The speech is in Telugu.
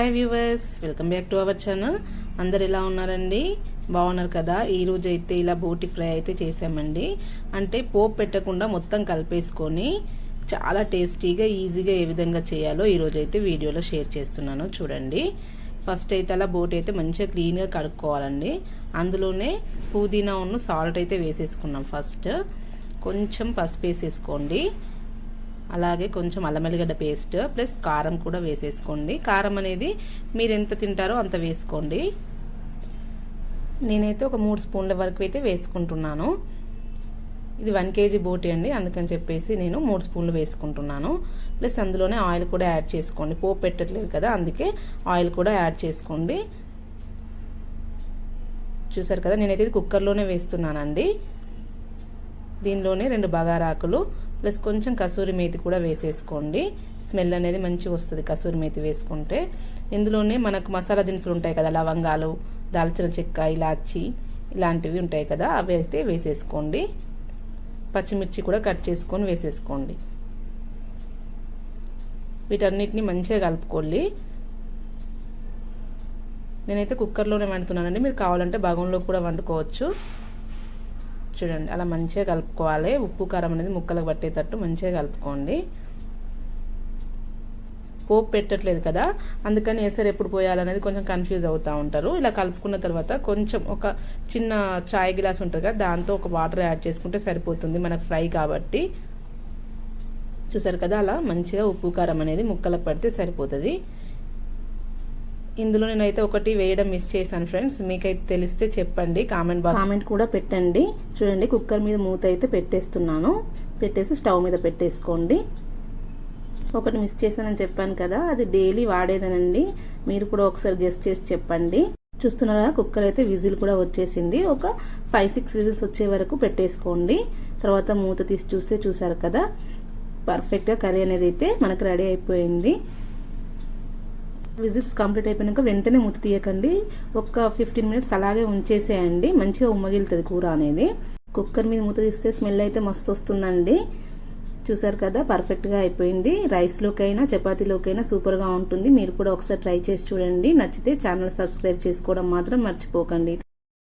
Hi viewers welcome back to our channel అందరు ఎలా ఉన్నారండి? బాగున్నారు కదా? ఈ రోజు అయితే ఇలా బోటి ఫ్రై అయితే చేసామండి. అంటే పోపు పెట్టకుండా మొత్తం కలిపేసుకొని చాలా టేస్టీగా ఈజీగా ఏ విధంగా చేయాలో ఈ రోజు అయితే వీడియోలో షేర్ చేస్తున్నాను. చూడండి. ఫస్ట్ అయితే అలా బోటి అయితే మంచిగా క్లీన్గా కడుక్కోవాలండి. అందులోనే పుదీనా ఉన్న సాల్ట్ అయితే వేసేసుకున్నాం ఫస్ట్ కొంచెం పసుపు వేసేసుకోండి. అలాగే కొంచెం అల్లం వెల్లిగడ్డ పేస్ట్ ప్లస్ కారం కూడా వేసేసుకోండి. కారం అనేది మీరు ఎంత తింటారో అంత వేసుకోండి. నేనైతే ఒక మూడు స్పూన్ల వరకు అయితే వేసుకుంటున్నాను. ఇది వన్ కేజీ బోటి అండి అందుకని చెప్పేసి నేను మూడు స్పూన్లు వేసుకుంటున్నాను. ప్లస్ అందులోనే ఆయిల్ కూడా యాడ్ చేసుకోండి. పోపు పెట్టట్లేదు కదా అందుకే ఆయిల్ కూడా యాడ్ చేసుకోండి. చూసారు కదా నేనైతే ఇది కుక్కర్లోనే వేస్తున్నానండి. దీనిలోనే రెండు బగారాకులు ప్లస్ కొంచెం కసూరి మేతి కూడా వేసేసుకోండి. స్మెల్ అనేది మంచిగా వస్తుంది కసూరి మేతి వేసుకుంటే. ఇందులోనే మనకు మసాలా దినుసులు ఉంటాయి కదా లవంగాలు దాల్చిన చెక్క ఇలాచి ఇలాంటివి ఉంటాయి కదా అవి అయితే వేసేసుకోండి. పచ్చిమిర్చి కూడా కట్ చేసుకొని వేసేసుకోండి. వీటన్నిటిని మంచిగా కలుపుకోండి. నేనైతే కుక్కర్లోనే వండుతున్నానండి. మీరు కావాలంటే భగంలో కూడా వండుకోవచ్చు. చూడండి అలా మంచిగా కలుపుకోవాలి. ఉప్పు కారం అనేది ముక్కలకు పట్టేటట్టు మంచిగా కలుపుకోండి. పోపు పెట్టట్లేదు కదా అందుకని ఎసరు ఎప్పుడు పోయాలనేది కొంచెం కన్ఫ్యూజ్ అవుతూ ఉంటారు. ఇలా కలుపుకున్న తర్వాత కొంచెం ఒక చిన్న చాయ్ గ్లాస్ ఉంటుంది కదా దాంతో ఒక వాటర్ యాడ్ చేసుకుంటే సరిపోతుంది మనకు ఫ్రై కాబట్టి. చూసారు కదా అలా మంచిగా ఉప్పు కారం అనేది ముక్కలకు పడితే సరిపోతుంది. ఇందులో నేనైతే ఒకటి వేయడం మిస్ చేశాను ఫ్రెండ్స్ మీకైతే తెలిస్తే చెప్పండి కామెంట్ బాక్స్ కామెంట్ కూడా పెట్టండి. చూడండి కుక్కర్ మీద మూత అయితే పెట్టేస్తున్నాను. పెట్టేసి స్టవ్ మీద పెట్టేసుకోండి. ఒకటి మిస్ చేశానని చెప్పాను కదా అది డైలీ వాడేదనండి. మీరు కూడా ఒకసారి గెస్ట్ చేసి చెప్పండి. చూస్తున్నారా కుక్కర్ అయితే విజిల్ కూడా వచ్చేసింది. ఒక ఫైవ్ సిక్స్ విజిల్స్ వచ్చే వరకు పెట్టేసుకోండి. తర్వాత మూత తీసి చూస్తే చూసారు కదా పర్ఫెక్ట్గా కర్రీ అనేది అయితే మనకు రెడీ అయిపోయింది. విజిల్స్ కంప్లీట్ అయిపోయినాక వెంటనే మూత తీయకండి. ఒక ఫిఫ్టీన్ మినిట్స్ అలాగే ఉంచేసేయండి. మంచిగా ఉమ్మగిలుతుంది కూర అనేది. కుక్కర్ మీద మూత తీస్తే స్మెల్ అయితే మస్తు వస్తుందండి. చూసారు కదా పర్ఫెక్ట్గా అయిపోయింది. రైస్లోకైనా చపాతీలోకైనా సూపర్గా ఉంటుంది. మీరు కూడా ఒకసారి ట్రై చేసి చూడండి. నచ్చితే ఛానల్ సబ్స్క్రైబ్ చేసుకోవడం మాత్రం మర్చిపోకండి.